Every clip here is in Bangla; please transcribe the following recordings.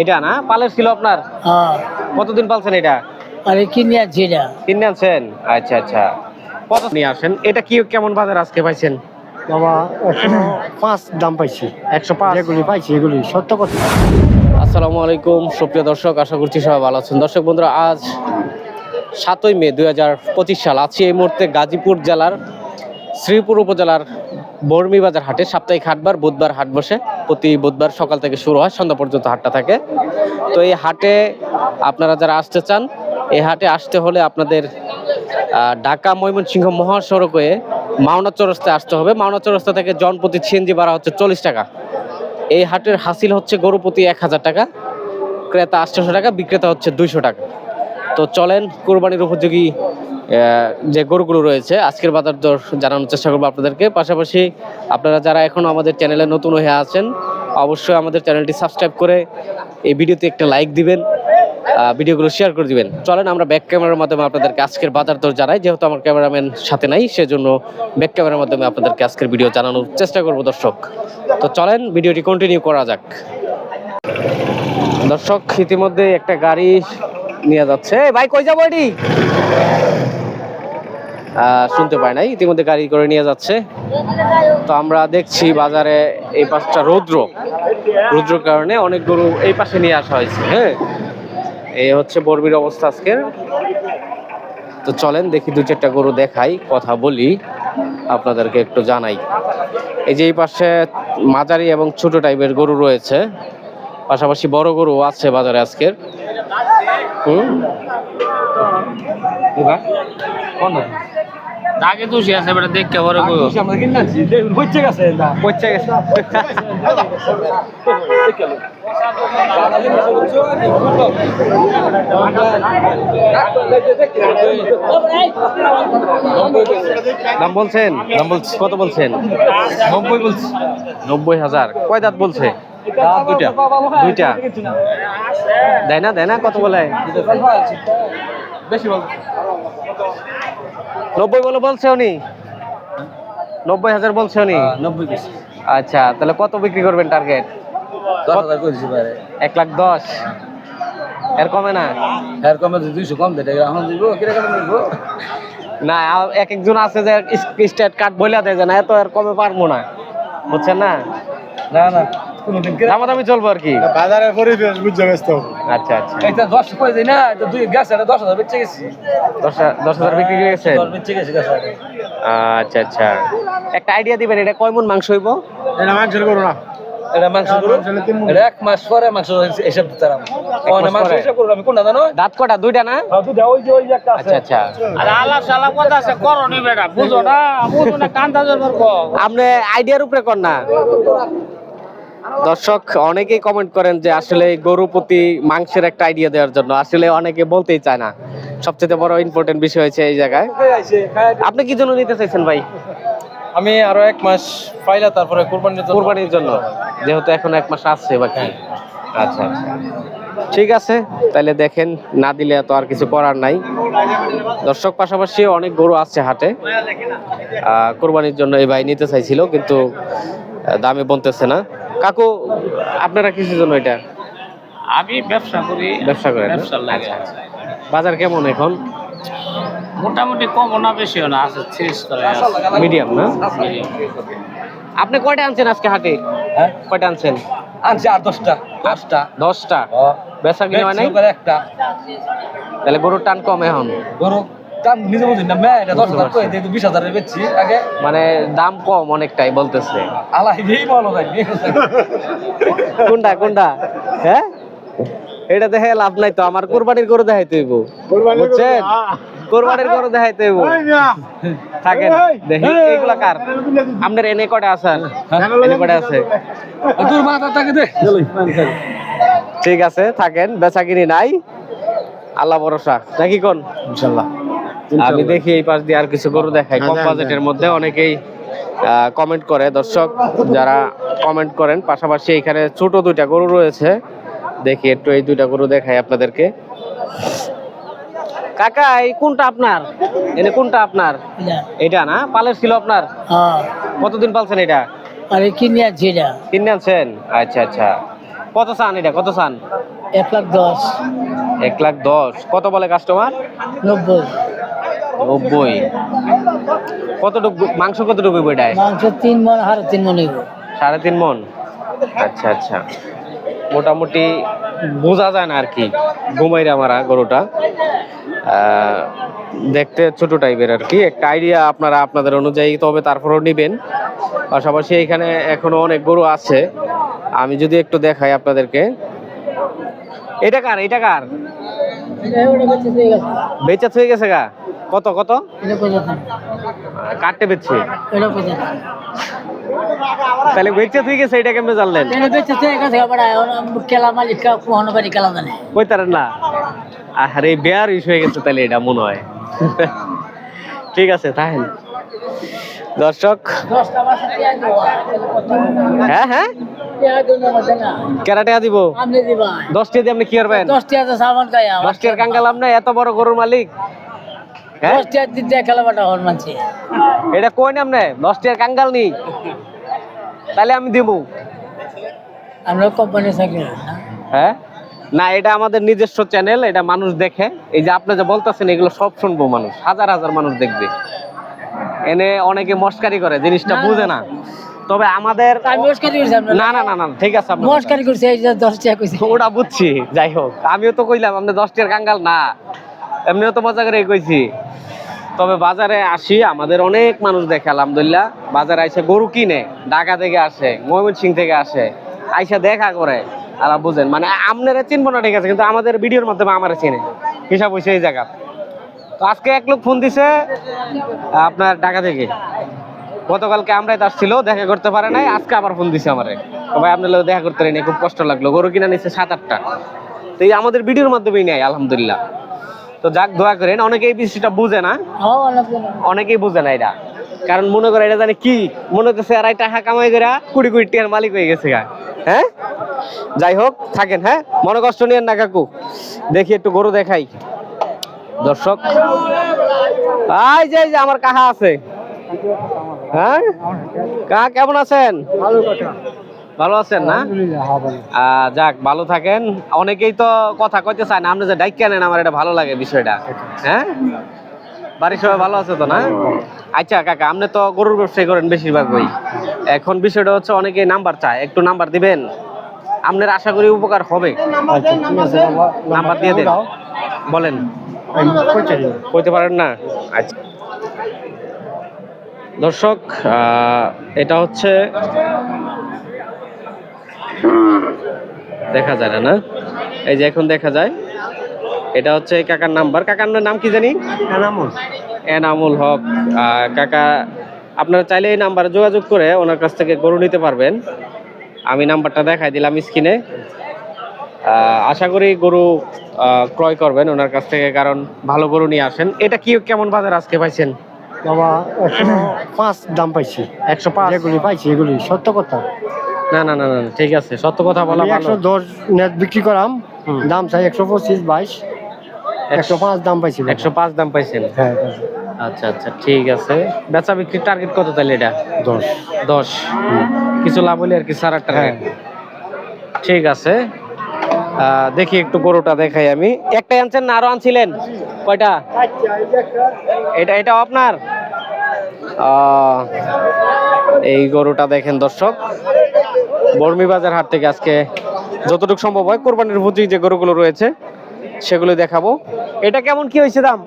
এটা না? পালের ছিল আপনার? হ্যাঁ। কতদিন পালছেন এটা? আরে কিনে আনছি না কিনে আনছেন? আচ্ছা আচ্ছা। কত নিয়ে আসেন? এটা কি কেমন বাজার আজকে পাইছেন? বাবা একশো পাঁচ দাম পাইছি। একশো পাঁচ? যেগুলি পাইছি এগুলি সত্য কথা। আসসালামু আলাইকুম সুপ্রিয় দর্শক আশা করছি সবাই ভালো আছেন। দর্শক বন্ধুরা আজ সাতই মে দুই হাজার পঁচিশ সাল। আছি এই মুহূর্তে গাজীপুর জেলার শ্রীপুর উপজেলার বর্মি বাজার হাটে সাপ্তাহিক হাটবার, বুধবার হাট বসে। প্রতি বুধবার সকাল থেকে শুরু হয়, সন্ধ্যা পর্যন্ত হাটটা থাকে। তো এই হাটে আপনারা যারা আসতে চান, এই হাটে আসতে হলে আপনাদের ঢাকা ময়মনসিংহ মহাসড়ক হয়ে মাওনা চৌরাস্তায় আসতে হবে। মাওনা চৌরাস্তা থেকে জনপ্রতি সিএনজি ভাড়া হচ্ছে চল্লিশ টাকা। এই হাটের হাসিল হচ্ছে গরু প্রতি এক হাজার টাকা, ক্রেতা আটশোশো টাকা, বিক্রেতা হচ্ছে দুইশো টাকা। তো চলেন, কোরবানির উপযোগী যে গরুগুলো রয়েছে, আজকের বাজার দর জানানোর চেষ্টা করব আপনাদেরকে। পাশাপাশি আপনারা যারা এখনও আমাদের চ্যানেলে নতুন হয়ে আছেন, অবশ্যই আমাদের চ্যানেলটি সাবস্ক্রাইব করে এই ভিডিওতে একটা লাইক দিবেন ভিডিওগুলো শেয়ার করে দিবেন। চলেন আমরা ব্যাক ক্যামেরার মাধ্যমে আপনাদেরকে আজকের বাজার দর জানাই। যেহেতু আমার ক্যামেরাম্যান সাথে নাই, সেজন্য ব্যাক ক্যামেরার মাধ্যমে আপনাদেরকে আজকের ভিডিও জানানোর চেষ্টা করব দর্শক। তো চলেন, ভিডিওটি কন্টিনিউ করা যাক। দর্শক ইতিমধ্যে একটা গাড়ি নিয়ে যাচ্ছে। ভাই, কই যাব এটি? শুনতে পাই নাই। ইতিমধ্যে গাড়ি করে নিয়ে যাচ্ছে। তো আমরা দেখছি বাজারে এই পাশটা রৌদ্র। রৌদ্র কারণে অনেক গরু এই পাশে নিয়ে আসা হয়েছে হ্যাঁ? এই হচ্ছে বর্বির অবস্থা আজকের। তো চলেন দেখি দু চারটা গরু দেখাই কথা বলি আপনাদেরকে একটু জানাই। এই যে এই পাশে মাঝারি এবং ছোট টাইপের গরু রয়েছে। পাশাপাশি বড় গরু আছে বাজারে আজকের। হুম? আগে দোষী আছে বেটা দেখতে পরে কই পচে গেছে দাম বলছেন? দাম বলছি। কত বলছেন? নব্বই বলছি। নব্বই হাজার। কয় দাঁত বলছে? দুইটা। দুইটা। দেয় না দেয় না কত বলে? বেশি বল নব্বই বলে বলছে উনি? নব্বই হাজার বলছে উনি? নব্বই বেশি আচ্ছা তাহলে কত বিক্রি করবেন টার্গেট এক লাখ দশ। এর কমে না? এর কমে দুইশো কম দেয় এখন দিব না এক একজন আছে যে স্টেট কার্ড বলে দেয় যে না এত আর কমে পারব না। বুঝছেন না? না না। দামাদামি চলবো আর কি। বাজারের পরিবেশ বুঝতে ব্যস্ত। আচ্ছা আচ্ছা। এটা দশ করে দিই না এটা দুই গাছ এটা দশ হাজার বেচে গেছি। দশ দশ হাজার বিক্রি করে গেছেন? দশ বেচে গেছি গাছ আচ্ছা আচ্ছা। একটা আইডিয়া দিবেন এটা কয় মন মাংস হইব? এটা মাংসের করো না। এটা মাংস করো এটা এক মাস পরে মাংস এসব দিতাম ও না মাংস পরে? এসব আমি কোনটা জানো? দাঁত কটা? দুইটা না? ওই যে ওই যে একটা আচ্ছা আচ্ছা। আরে আলাপ সালাপ কথা আছে করো বেটা বুঝো না বুঝো না কান্দা জন্মের কো আপনি আইডিয়ার উপরে কর না। দর্শক অনেকেই কমেন্ট করেন যে আসলে গরু প্রতি মাংসের একটা আইডিয়া দেওয়ার জন্য। আসলে অনেকে বলতেই চায় না। সবচেয়ে বড় ইম্পর্টেন্ট বিষয় হচ্ছে এই জায়গায়। আপনি কি জন্য নিতে চাইছেন ভাই? আমি আরও এক মাস পাইলা তারপরে কোরবানির জন্য। কোরবানির জন্য। যেহেতু এখন এক মাস আছে বাকি। আচ্ছা আচ্ছা। ঠিক আছে তাহলে দেখেন না দিলে তো আর কিছু করার নাই। দর্শক পাশাপাশি অনেক গরু আছে হাটে। কোরবানির জন্য এই ভাই নিতে চাইছিল কিন্তু দামে বলতেছে না। কাকু আপনারা কিসের জন্য এটা? আমি ব্যবসা করি। ব্যবসা করেন না? ব্যবসা লাগে। বাজার কেমন এখন? মোটামুটি কম না বেশিও না আছে তিরিশ করে মিডিয়াম না? আপনি কয়টা আনছেন আজকে হাটে? হ্যাঁ? কয়টা আনছেন? আনছি আর দশটা। দশটা? দশটা? বেচা কিনে হয় নাই? একটা। তাহলে গরুর টান কম এখন। গরু দাম নিজে বুঝি না মে এটা দশ হাজার করে দিয়ে বিশ হাজারের বেচছি আগে মানে দাম কম অনেকটাই বলতেছে। আলাই দিয়েই বলো ভাই কোনটা কোনটা? হ্যাঁ? এটা দেখে লাভ নাই তো আমার কোরবানির গরু দেখাইতে হইব। বুঝছেন? কোরবানির গরু দেখাইতে হইব। থাকেন দেখি এইগুলা কার? আপনার এনে কটা আছে? এনে কটা আছে? তোর মাথা তাকে দে। ঠিক আছে থাকেন বেচা কিনি নাই। আল্লাহ ভরসা। নাকি কোন? ইনশাল্লাহ। আমি দেখি এই পাশ দিয়ে আর কিছু গরু দেখাই। কম হ্যাঁ, বাজেটের মধ্যে অনেকেই কমেন্ট করে। দর্শক যারা কমেন্ট করেন পাশাপাশি এখানে ছোট দুইটা গরু রয়েছে। দেখি একটু এই দুইটা গরু দেখাই আপনাদেরকে। কাকা এই কোনটা আপনার? এনে কোনটা আপনার? এটা। না? পালের ছিল আপনার? হ্যাঁ। কতদিন পালছেন এটা? আরে কিনে আনছি না কিনে আনছেন? আচ্ছা আচ্ছা। কত চান এটা? কত চান? এক লাখ দশ। এক লাখ দশ। কত বলে কাস্টমার নব্বই। নব্বই। কতটুকু মাংস কতটুকু এটায়? মাংস তিন মন হার তিন মন সাড়ে তিন মন? আচ্ছা আচ্ছা। মোটামুটি বোঝা যায় না আর কি ঘুমাইরা মারা গরুটা। দেখতে ছোট টাইপের আর কি। একটা আইডিয়া আপনারা আপনাদের অনুযায়ী তবে তারপরেও নেবেন। পাশাপাশি এখানে এখনও অনেক গরু আছে। আমি যদি একটু দেখাই আপনাদেরকে। এটা কার? এটা কার? বেচা হয়ে গেছে গা? কত কত? কাটতে বেচছে তাহলে বেচা হয়ে গেছে এটা কেমনে জানলেন কেলা মালিক বাড়ি কেলা জানে। কইতারেন না? আরে বেয়ার ইস্যু হয়ে গেছে তাহলে এটা মনে হয়। ঠিক আছে তাহেন দর্শক। হ্যাঁ হ্যাঁ? দিব দশটি দিয়ে আপনি কি করবেন? দশটি আছে দশটির কাঙ্গাল আপনি এত বড় গরুর মালিক। হ্যাঁ? দিতে খেলাবাটা হল মানছে। এটা কই না? আপনি দশটির কাঙ্গাল নি তাহলে আমি দিব আমরা কোম্পানি চাকরি হ্যাঁ? না এটা আমাদের নিজস্ব চ্যানেল এটা মানুষ দেখে। এই যে আপনি যে বলতেছেন এগুলো সব শুনব মানুষ। হাজার হাজার মানুষ দেখবে। এনে অনেকে মস্কারি করে জিনিসটা বুঝে না। তবে আমাদের না না না না ঠিক আছে মস্কারি করছি এই যে দশ টাকা কইছি। ওটা বুঝছি যাই হোক। আমিও তো কইলাম আপনি দশটার কাঙ্গাল না। এমনিও তো মজা করে কইছি। তবে বাজারে আসি, আমাদের অনেক মানুষ দেখে, আলহামদুলিল্লাহ। বাজারে আইসে গরু কিনে, ঢাকা থেকে আসে, ময়মনসিং থেকে আসে। আইসা দেখা করে আর বুঝেন। মানে আপনারা চিনবো না, ঠিক আছে, কিন্তু আমাদের ভিডিওর মাধ্যমে আমার চিনে। হিসাব হয়েছে এই জায়গা তো আজকে এক লোক ফোন দিছে, আপনার ঢাকা থেকে। গতকালকে আমরাই আসছিল দেখা করতে পারে নাই, আজকে আবার ফোন দিছে আমারে। ভাই, আপনার দেখা করতে পারিনি, খুব কষ্ট লাগল। গরু কিনা নিচ্ছে সাত, আটটা। তো এই আমাদের ভিডিওর মাধ্যমেই নেয়, আলহামদুলিল্লাহ। তো যাক দোয়া করেন। অনেকে এই বিষয়টা বুঝে না। হ্যাঁ অনেকেই বুঝে না এটা। কারণ মনে করে এটা জানে কি? মনে হচ্ছে আর টাকা কামাই করে কুড়ি কুড়ি টিয়ার মালিক হয়ে গেছে গা। হ্যাঁ? যাই হোক থাকেন হ্যাঁ? মনে কষ্ট নিয়েন না কাকু। দেখি একটু গরু দেখাই। দর্শক। আই যে যে আমার কাহা আছে। হ্যাঁ? কাহা কেমন আছেন? ভালো আছেন না? আহ, যাক ভালো থাকেন। অনেকেই তো কথা কইতে চায় না আপনি যে ডাইক কেনেন আমার এটা ভালো লাগে বিষয়টা। হ্যাঁ? বাড়ির সবাই ভালো আছে তো না? আচ্ছা কাকা আপনি তো গরুর ব্যবসায়ী করেন বেশিরভাগ ওই এখন বিষয়টা হচ্ছে অনেকে নাম্বার চায়। একটু নাম্বার দিবেন? আপনার আশা করি উপকার হবে। আচ্ছা নাম্বার দিয়ে দেন। বলেন। কইতে পারেন না? আচ্ছা। দর্শক আহ, এটা হচ্ছে দেখা যায় না না? এই যে এখন দেখা যায় এটা হচ্ছে কাকার নাম্বার। কাকার নাম কি জানি? এনামুল। এনামুল হক। কাকা আপনারা চাইলে এই নাম্বারে যোগাযোগ করে ওনার কাছ থেকে গরু নিতে পারবেন। আমি নাম্বারটা দেখাই দিলাম স্ক্রিনে। আশা করি গরু ক্রয় করবেন ওনার কাছ থেকে কারণ ভালো গরু নিয়ে আসেন। এটা কি কেমন বাজার আজকে পাইছেন? বাবা একশো পাঁচ দাম পাইছি। একশো পাঁচ? যেগুলি পাইছি এগুলি সত্য কথা। না না না না ঠিক আছে সত্য কথা বলা ভালো। একশো দশ নেট বিক্রি করাম। দাম চাই একশো পঁচিশ বাইশ। একশো পাঁচ দাম পাইছি। একশো পাঁচ দাম পাইছেন? হ্যাঁ আচ্ছা আচ্ছা ঠিক আছে। বেচা বিক্রির টার্গেট কত তাহলে এটা? দশ। দশ। কিছু লাভ হলে আর কি সারা টার্গেট হ্যাঁ। ঠিক আছে। দেখি একটু গরুটা দেখাই আমি। একটা আনছেন না আরও আনছিলেন? কয়টা? এটা এটা আপনার? এই গরুটা দেখেন দর্শক। বর্মি বাজার হাট থেকে আজকে যতটুকু সম্ভব হয় কোরবানির ভুজি যে গরুগুলো রয়েছে, সেগুলো দেখাবো। এটা কেমন কি হয়েছে দাম?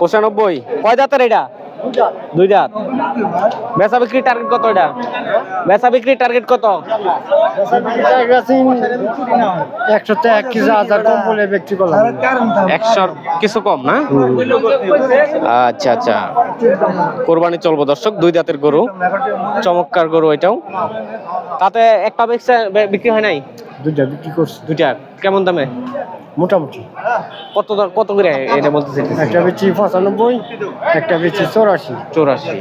পঁচানব্বই। কয় দাঁতের এটা? দুই দাঁত বেচা বিক্রি টার্গেট কত এটা? বেচা বিক্রি টার্গেট কত? একশো এক কেজি হাজার কম বলে বিক্রি করলাম। একশোর কিছু কম না? আচ্ছা আচ্ছা। কোরবানি চলবো দর্শক দুই দাঁতের গরু। চমৎকার গরু এটাও। তাতে একটা বিক্রি হয় নাই? দুইটা বিক্রি করছি। দুইটা। কেমন দামে? মোটামুটি। কত দর- কত করে এটা বলতে চাইতেছি একটা বেচি পঁচানব্বই একটা বেচি চৌরাশি। চৌরাশি।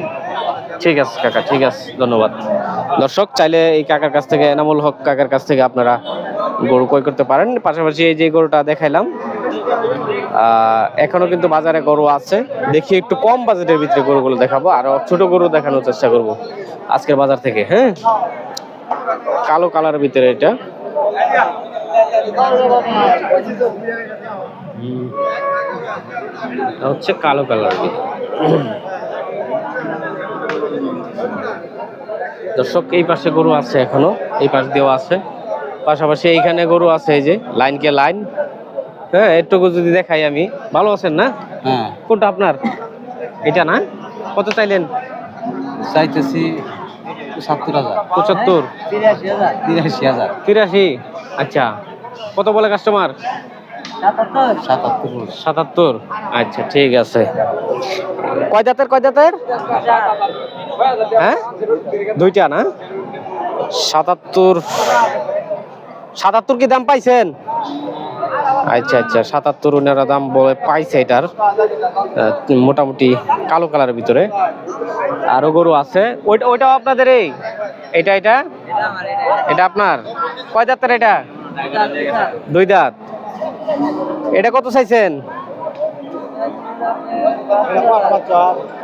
ঠিক আছে কাকা ঠিক আছে ধন্যবাদ। দর্শক চাইলে এই কাকার কাছ থেকে এনামুল হক কাকার কাছ থেকে আপনারা গরু ক্রয় করতে পারেন। পাশাপাশি এই যে গরুটা দেখাইলাম এখনও কিন্তু বাজারে গরু আছে। দেখি একটু কম বাজেটের ভিতরে গরুগুলো দেখাবো আর ছোট গরু দেখানোর চেষ্টা করব আজকের বাজার থেকে হ্যাঁ? কালো কালারের ভিতরে এটা। হচ্ছে কালো কালার দর্শক এই পাশে গরু আছে এখনও এই পাশ দিয়েও আছে। পাশাপাশি এইখানে গরু আছে এই যে লাইন কে লাইন। হ্যাঁ একটুকু যদি দেখাই আমি। ভালো আছেন না? হ্যাঁ। কোনটা আপনার? এটা না? কত চাইলেন? চাইতেছি হাজার। পঁচাত্তর? তিরাশি হাজার। তিরাশি? আচ্ছা। কত বলে কাস্টমার সাতাত্তর। আচ্ছা ঠিক আছে। কয় জাতের কয় জাতের? হ্যাঁ? দুইটা না? সাতাত্তর। সাতাত্তর কি দাম পাইছেন? আচ্ছা আচ্ছা সাতাত্তর ওনারা দাম বলে পাইছে এটার। মোটামুটি কালো কালারের ভিতরে। আরও গরু আছে। ওইটা ওইটাও আপনাদের এই এটা এটা? এটা আপনার? কয় দাঁতের এটা? দুই দাঁত। এটা কত চাইছেন?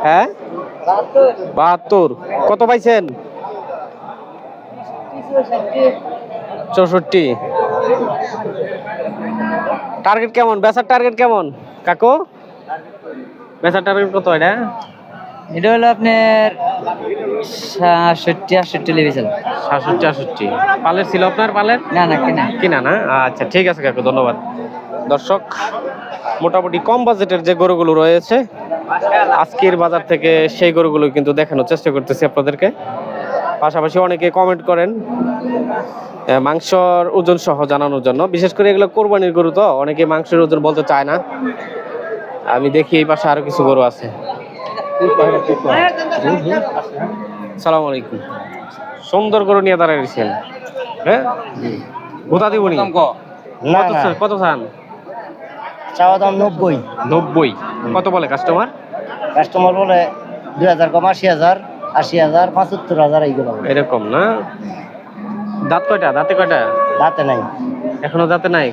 হ্যাঁ? বাহাত্তর। কত পাইছেন? চৌষট্টি। টার্গেট কেমন? বেচার টার্গেট কেমন? কাকু? বেচার টার্গেট কত এটা? এটা হলো আপনার সাতষট্টি আটষট্টি লেগেছিল সাতষট্টি আটষট্টি। পালের ছিল আপনার পালের? না না কিনা। কিনা না? আচ্ছা ঠিক আছে কাকু ধন্যবাদ। দর্শক মোটামুটি কম বাজেটের যে গরুগুলো রয়েছে আজকের বাজার থেকে সেই গরুগুলো কিন্তু দেখানোর চেষ্টা করতেছি আপনাদেরকে। পাশাপাশি অনেকে কমেন্ট করেন মাংসর ওজন সহ জানানোর জন্য। বিশেষ করে এগুলো কোরবানির গরু তো অনেকে মাংসের ওজন বলতে চায় না। আমি দেখি এই পাশে আরও কিছু গরু আছে। সালাম আলাইকুম সুন্দর গরু নিয়ে হ্যাঁ? কোথা দিব নি? কত চান- কত চান? চাওয়া দাম নব্বই। নব্বই। কত বলে কাস্টমার কাস্টমার বলে দুই হাজার কম আশি হাজার আশি হাজার পঁচাত্তর হাজার এইগুলো। এরকম না? দাঁত কয়টা? দাঁতে কয়টা? দাঁতে নাই। এখনও দাঁতে নাই?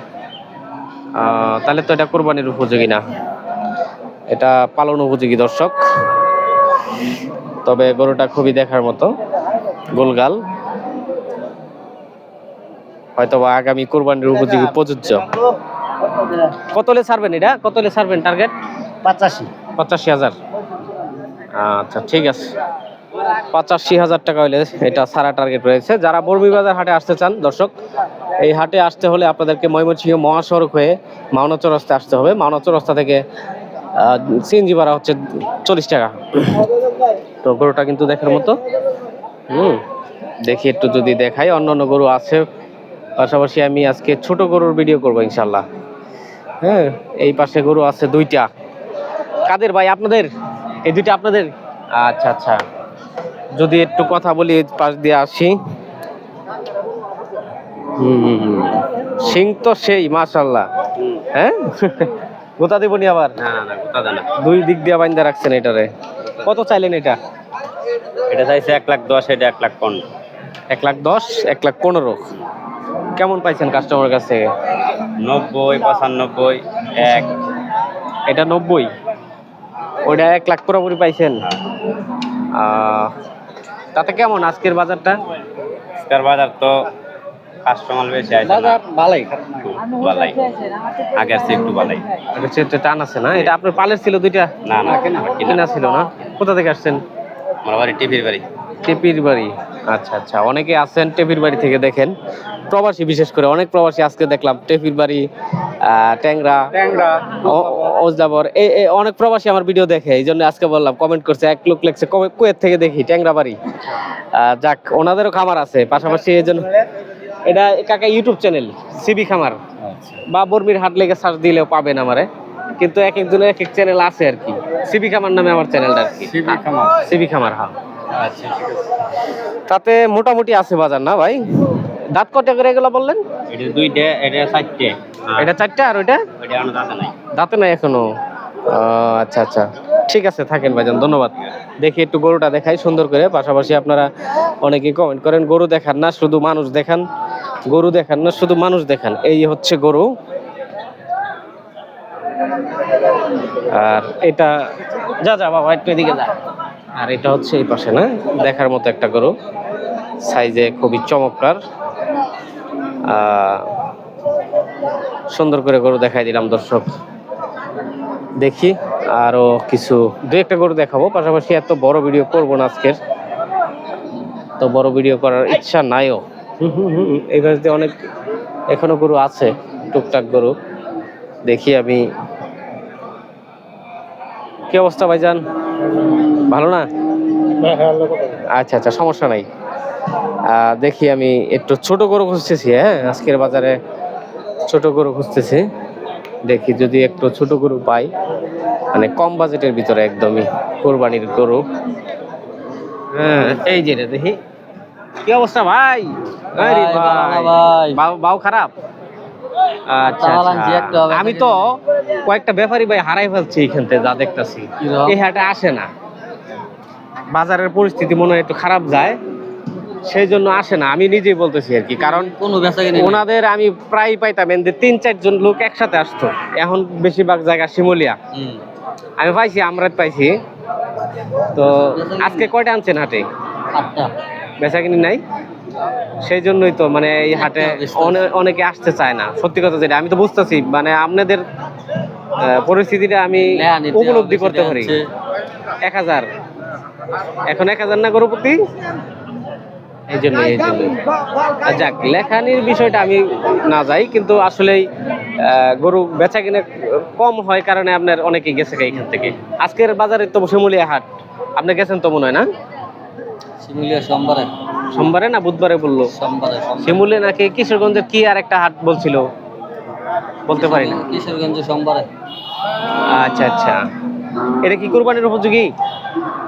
আহ, তাহলে তো এটা কোরবানির উপযোগী না। এটা পালন উপযোগী দর্শক। তবে গরুটা খুবই দেখার মতো গোলগাল। হয়তো বা আগামী কোরবানির উপযোগী প্রযোজ্য। কতলে ছাড়বেন এটা? কতলে ছাড়বেন টার্গেট পঁচাশি। পঁচাশি হাজার। আচ্ছা ঠিক আছে। পঁচাশি হাজার টাকা হলে এটা সারা টার্গেট রয়েছে। যারা বর্মীবাজার হাটে আসতে চান দর্শক এই হাটে আসতে হলে আপনাদেরকে ময়মনসিংহ মহাসড়ক হয়ে মাওনা চৌরাস্তা আসতে হবে। মাওনা চৌরাস্তা থেকে সিএনজি ভাড়া হচ্ছে চল্লিশ টাকা। তো গরুটা কিন্তু দেখার মতো। হুম, দেখি একটু যদি দেখাই অন্য অন্য গরু আছে। পাশাপাশি আমি আজকে ছোট গরুর ভিডিও করব ইনশাল্লাহ। হ্যাঁ এই পাশে গরু আছে দুইটা। কাদের ভাই, আপনাদের? এই দুইটা আপনাদের? আচ্ছা আচ্ছা। যদি একটু কথা বলি পাশ দিয়ে আসি। হুম সিং তো সেই, মাশাল্লাহ। হ্যাঁ? গোতা দেবনি আবার? না না না গোটা দানা দুই দিক দিয়ে বাইন্দা রাখছেন এটারে। কত চাইলেন এটা? এটা চাইছে এক লাখ দশ এটা এক লাখ পনেরো। এক লাখ দশ এক লাখ পনেরো। কেমন পাইছেন কাস্টমার কাছ? থেকে নব্বই পঁচানব্বই এক। এটা নব্বই? ওইটা এক লাখ পুরোপুরি পাইছেন? তাতে কেমন আজকের বাজারটা? আজকের বাজার তো কাস্টমার বেশি আছে ভালোই। একটু টান আছে না? এটা আপনার পালের ছিল দুইটা? না না কিনা? ছিল না? কোথা থেকে আসছেন? আমার বাড়ি টিভির বাড়ি। টেপির বাড়ি। আচ্ছা আচ্ছা। অনেকে আছেন টেপির বাড়ি থেকে দেখেন। প্রবাসী বিশেষ করে অনেক প্রবাসী আজকে দেখলাম টেপির বাড়ি ট্যাংরা ওজদাবর এই অনেক প্রবাসী আমার ভিডিও দেখে এই জন্য আজকে বললাম কমেন্ট করছে এক লোক লেখছে কুয়েত থেকে দেখি? ট্যাংরা বাড়ি। যাক ওনাদেরও খামার আছে পাশাপাশি এই জন্য এটা কাকা ইউটিউব চ্যানেল সিবি খামার। বা বর্মির হাট লেগে সার্চ দিলেও পাবেন আমারে। কিন্তু এক একজনের এক এক চ্যানেল আছে আর কি। সিবি খামার নামে আমার চ্যানেলটা আর কি। সিবি খামার। হ্যাঁ। আচ্ছা তাতে মোটামুটি আছে বাজার না ভাই? দাঁত কটা করে এগুলো বললেন? এটা দুইটা এটা চারটে। এটা চারটা আর ওইটা? দাঁতে নাই। দাঁতে নাই এখনও। আচ্ছা আচ্ছা। ঠিক আছে, থাকেন ভাইজান, ধন্যবাদ। দেখি একটু গরুটা দেখাই, সুন্দর করে। পাশাপাশি আপনারা অনেকে কমেন্ট করেন, গরু দেখান না, শুধু মানুষ দেখান। গরু দেখান না, শুধু মানুষ দেখান। এই হচ্ছে গরু। আর এটা, যা যা, বাবা, একটু এদিকে যা। আর এটা হচ্ছে এই পাশে, না? দেখার মতো একটা গরু। সাইজে খুবই চমৎকার। সুন্দর করে গরু দেখাই দিলাম দর্শক। দেখি। আরও কিছু দু একটা গরু দেখাবো। পাশাপাশি এত বড় ভিডিও করব না আজকের। তো বড় ভিডিও করার ইচ্ছা নাইও। এই বাড়িতে অনেক এখনও গরু আছে টুকটাক গরু। দেখি আমি। কি অবস্থা ভাইজান? ভালো না? আচ্ছা আচ্ছা সমস্যা নাই। দেখি আমি একটু ছোট গরু খুঁজতেছি হ্যাঁ? আজকের বাজারে ছোট গরু খুঁজতেছি। দেখি যদি একটু ছোট গরু পাই। মানে কম বাজেটের ভিতরে একদমই কোরবানির গরু। হ্যাঁ এই যে দেখি। কি অবস্থা ভাই। বাউ- খারাপ? আচ্ছা আচ্ছা। আমি তো কয়েকটা ব্যাপারী ভাই হারাই ফেলছি এখান থেকে যা দেখতাছি? এই হাটে আসে না। বাজারের পরিস্থিতি মনে হয় একটু খারাপ যায়। সেই জন্য আসে না। আমি নিজেই বলতেছি আর কি কারণ ওনাদের আমি প্রায় পাইতাম তিন চারজন লোক একসাথে আসতো। এখন বেশিরভাগ জায়গা শিমুলিয়া। আমি পাইছি আমরা পাইছি। তো আজকে কয়টা আনছেন হাটে? বেচা কিনি নাই? সেই জন্যই তো মানে এই হাটে অনেকে আসতে চায় না সত্যি কথা যেটা। আমি তো বুঝতেছি মানে আপনাদের পরিস্থিতিটা আমি উপলব্ধি করতে পারি। এক হাজার। এখন এক হাজার না গরুপতি? এই জন্য এই জন্য যাক লেখানির বিষয়টা আমি না যাই কিন্তু আসলেই গরু বেচা কিনে কম হয় কারণে আপনার অনেকেই গেছে এখান থেকে। আজকের বাজারে তো শিমুলিয়া হাট। আপনি গেছেন তো মনে হয় না? শিমুলিয়া সোমবারে। সোমবারে না বুধবারে বলল? সোমবারে শিমুলে নাকি কিশোরগঞ্জের কি আর একটা হাট বলছিল? বলতে পারি না। কিশোরগঞ্জ সোমবারে। আচ্ছা আচ্ছা। এটা কি কোরবানির উপযোগী?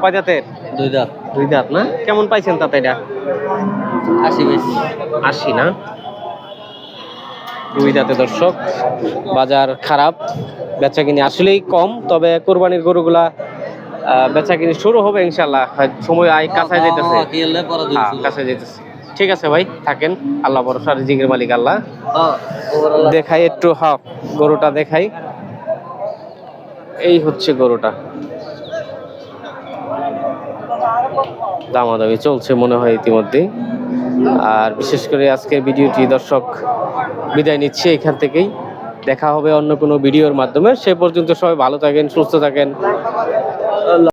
কয় জাতের? দুই দাঁত দুই দাঁত না? কেমন পাইছেন তাতে এটা? আশি বেশি আশি না? দুই দাঁতে দর্শক। বাজার খারাপ বেচা কিনি আসলেই কম তবে কোরবানির গরুগুলা বেচা কিনি শুরু হবে ইনশাল্লাহ সময় আয় কাছায় যেতেছে হ্যাঁ কাছে যেতেছে ঠিক আছে ভাই থাকেন। আল্লাহ ভরসা রিজিকের মালিক আল্লাহ। হ্যাঁ দেখাই একটু হক গরুটা দেখাই। এই হচ্ছে গরুটা। দামাদামি চলছে মনে হয় ইতিমধ্যেই। আর বিশেষ করে আজকের ভিডিওটি দর্শক বিদায় নিচ্ছি এখান থেকেই। দেখা হবে অন্য কোনো ভিডিওর মাধ্যমে। সে পর্যন্ত সবাই ভালো থাকেন, সুস্থ থাকেন।